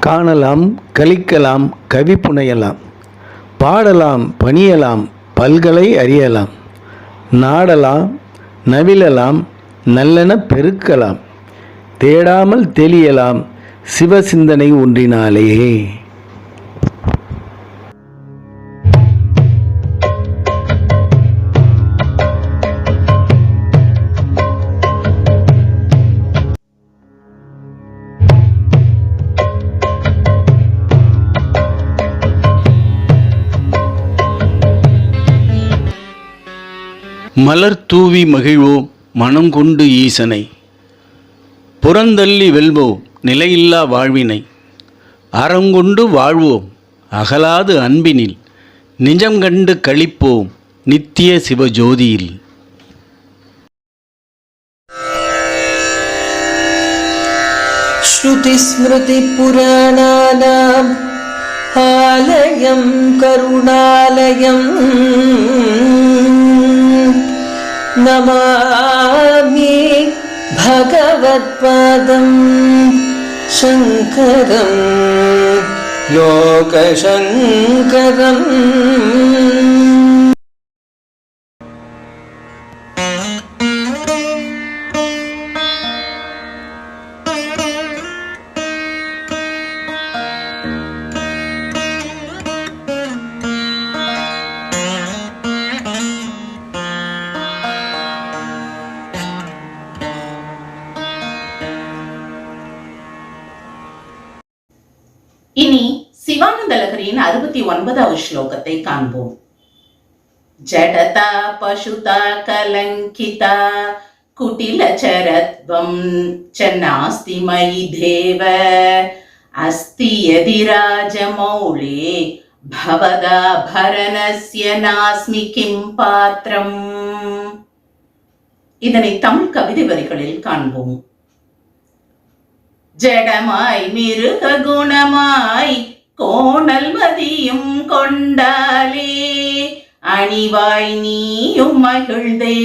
காணலாம் கழிக்கலாம் கவி புனையலாம். பாடலாம் பணியலாம் பல்கலை அறியலாம். நாடலாம் நவிழலாம் நல்லென பெருக்கலாம். தேடாமல் தெளியலாம் சிவசிந்தனை ஒன்றினாலேயே. மலர் தூவி மகிழ்வோம் மனங்கொண்டு ஈசனை புறந்தள்ளி வெல்வோம் நிலையில்லா வாழ்வினை அறங்கொண்டு வாழ்வோம் அகலாது அன்பினில் நிஜம் கண்டு கழிப்போம் நித்திய சிவஜோதியில் श्रुतिस्मृतिपुराणानाम् आलयं करुणालयम् नमामि भगवत्पादं शङ्करं लोकशङ्करम् இனி சிவானந்தலகரியின் அறுபத்தி ஒன்பதாவது ஸ்லோகத்தை காண்போம். ஜடதா பசுதா கலங்கிதா குட்டிலச்சரத்வம் ச நாஸ்தி மயி தேவ அஸ்தி யதி ராஜமௌளே பவதா பரணஸ்ய நாஸ்மி கிம் பாத்திரம். இதனை தமிழ் கவிதை வரிகளில் காண்போம். ஜடமாய் மிருக குணமாய் கோணல் மதியும் கொண்டாலே அணிவாய் நீயும் மகிழ்ந்தே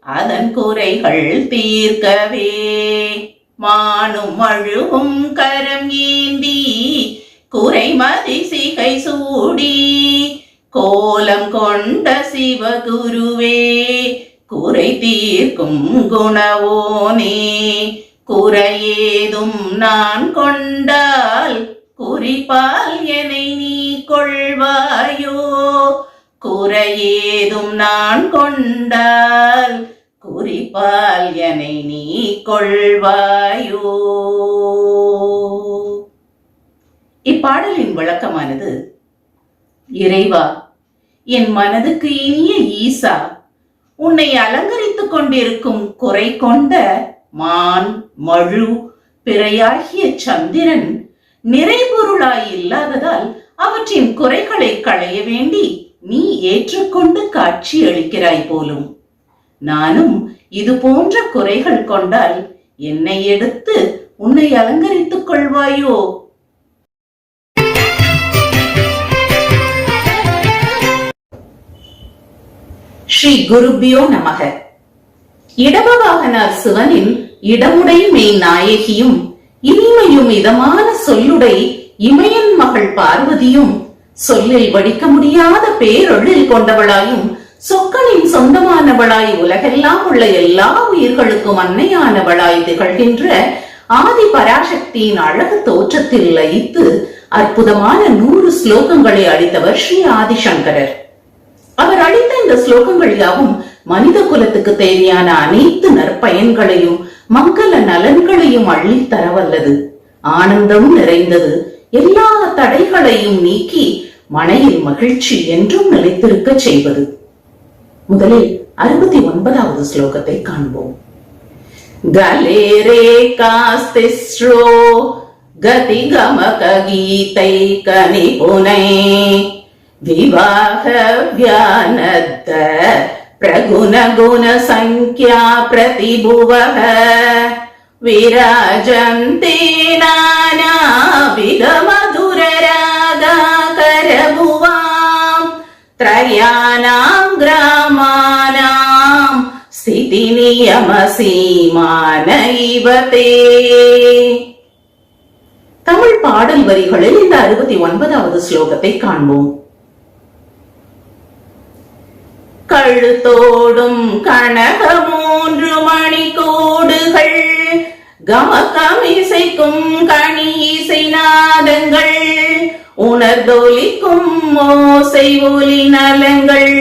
அதன் குறைகள் தீர்க்கவே. மானும் அழுவும் கரம் ஏந்தி குறைமதி சிகை சூடி. கோலம் கொண்ட சிவகுருவே குறை தீர்க்கும் குணவோனே. குறையேதும் நான் கொண்டால் குறிப்பால் என்னை நீ கொள்வாயோ? குறையேதும் நான் கொண்டால் குறிப்பால் என்னை நீ கொள்வாயோ? இப்பாடலின் விளக்கமானது இறைவா என் மனதுக்கு இனிய ஈசா உன்னை அலங்கரித்துக் கொண்டிருக்கும் குறை கொண்ட மான் மழு பிறையாகிய சந்திரன் நிறைபொருளாய் இல்லாததால் அவற்றின் குறைகளை களைய வேண்டி நீ ஏற்றுக்கொண்டு காட்சி அளிக்கிறாய் போலும். நானும் இது போன்ற குறைகள் கொண்டால் என்னை எடுத்து உன்னை அலங்கரித்துக் கொள்வாயோ? ஸ்ரீ குருபியோ நமக. இடபவாகனார் சிவனின் இடமுடை மெய் நாயகியும் இனிமையும் இதமான சொல்லுடை இமயன் மகள் பார்வதியும் சொல்லில் வடிக்க முடியாத பேரொழில் கொண்டவளாயும் சொக்கனின் சொந்தமானவளாய் உலகெல்லாம் உள்ள எல்லா உயிர்களுக்கும் அன்னையானவளாய் திகழ்கின்ற ஆதி பராசக்தியின் அழகு தோற்றத்தில் லயித்து அற்புதமான நூறு ஸ்லோகங்களை அளித்தவர் ஸ்ரீ ஆதிசங்கரர். அவர் அளித்த இந்த ஸ்லோகங்கள் யாவும் மனித குலத்துக்கு தேவையான அனைத்து நற்பயன்களையும் மங்கள நலன்களையும் அள்ளி தரவல்லது. ஆனந்தம் நிறைந்தது. எல்லா தடைகளையும் நீக்கி மனையில் மகிழ்ச்சி என்றும் நிலைத்திருக்க செய்வது. முதலில் அறுபத்தி ஒன்பதாவது ஸ்லோகத்தை காண்போம். கலேரே காஸ்திஸ்ரோ கதி கமக கீதை கனி கனிபுனை விவாக வியானத்த प्रगुणगुणसङ्ख्या प्रतिभुवः विराजन्ते नानाविधमधुररागाकरभुवाम् त्रयाणाम् ग्रामाणाम् स्थितिनियमसीमान इव ते தமிழ் பாடல் வரிகளில் இந்த அறுபத்தி ஒன்பதாவது ஸ்லோகத்தை காண்போம் கழுத்தோடும் கனக மூன்று மணி கோடுகள் கமகம் இசைக்கும் கனி இசை நாதங்கள் உணர்தொலிக்கும் ஓசை ஒலி நலங்கள்.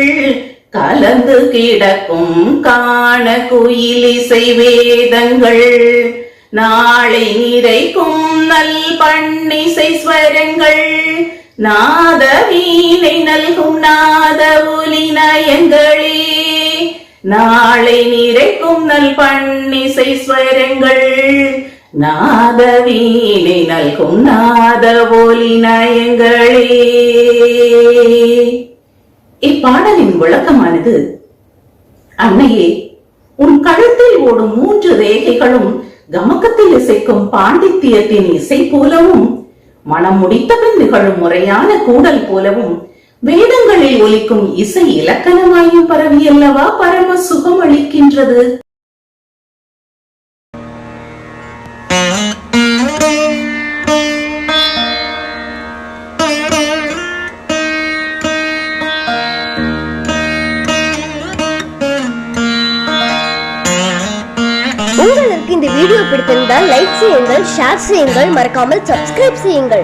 கலந்து கிடக்கும் காண குயில் இசை வேதங்கள். நாளை நிறைக்கும் நல் பண்ணிசை ஸ்வரங்கள். நாத வீணை நல்கும் நாத ஒலி நயங்களே நாளை நிறைக்கும் நல் பண்ணிசை ஸ்வரங்கள் நாத வீணை நல்கும் நாத ஒலி நயங்களே இப்பாடலின் விளக்கமானது அன்னையே உன் கழுத்தில் ஓடும் மூன்று ரேகைகளும் கமக்கத்தில் இசைக்கும் பாண்டித்தியத்தின் இசை போலவும் மனம் முடித்தபின் நிகழும் முறையான கூடல் போலவும் வேதங்களில் ஒலிக்கும் இசை இலக்கணமாயும் பரவியல்லவா பரம சுகம் அளிக்கின்றது பிடித்திருந்தால் லைக் செய்யுங்கள் ஷேர் செய்யுங்கள் மறக்காமல் சப்ஸ்கிரைப் செய்யுங்கள்.